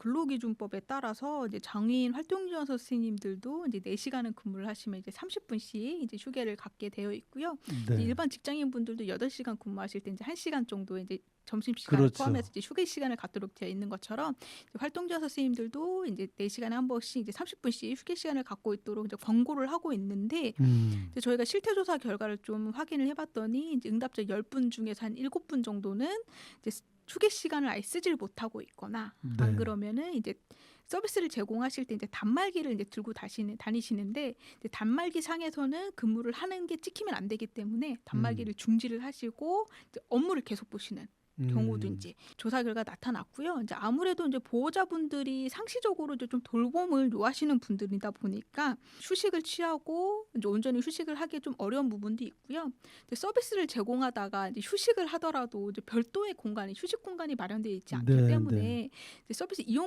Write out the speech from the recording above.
근로기준법에 따라서 이제 장애인 활동지원 선생님들도 이제 4시간은 근무를 하시면 이제 30분씩 이제 휴게를 갖게 되어 있고요. 네. 일반 직장인 분들도 8시간 근무하실 때 이제 1시간 정도 이제 점심 시간을 그렇죠. 포함해서 이제 휴게 시간을 갖도록 되어 있는 것처럼 활동지원 선생님들도 이제 4 시간에 한 번씩 이제 30분씩 휴게 시간을 갖고 있도록 이제 권고를 하고 있는데 음. 이제 저희가 실태 조사 결과를 좀 확인을 해봤더니 이제 응답자 10분 중에서 한 7분 정도는 이제 휴게 시간을 아예 쓰질 못하고 있거나 네. 안 그러면은 이제 서비스를 제공하실 때 이제 단말기를 이제 들고 다시는 다니시는데 단말기 상에서는 근무를 하는 게 찍히면 안 되기 때문에 단말기를 중지를 하시고 업무를 계속 보시는 경우도 음. 이제 조사 결과 나타났고요. 이제 아무래도 이제 보호자분들이 상시적으로 이제 좀 돌봄을 요하시는 분들이다 보니까 휴식을 취하고 이제 온전히 휴식을 하기 좀 어려운 부분도 있고요. 이제 서비스를 제공하다가 이제 휴식을 하더라도 이제 별도의 공간이 휴식 공간이 마련되어 있지 않기 네, 때문에 네. 이제 서비스 이용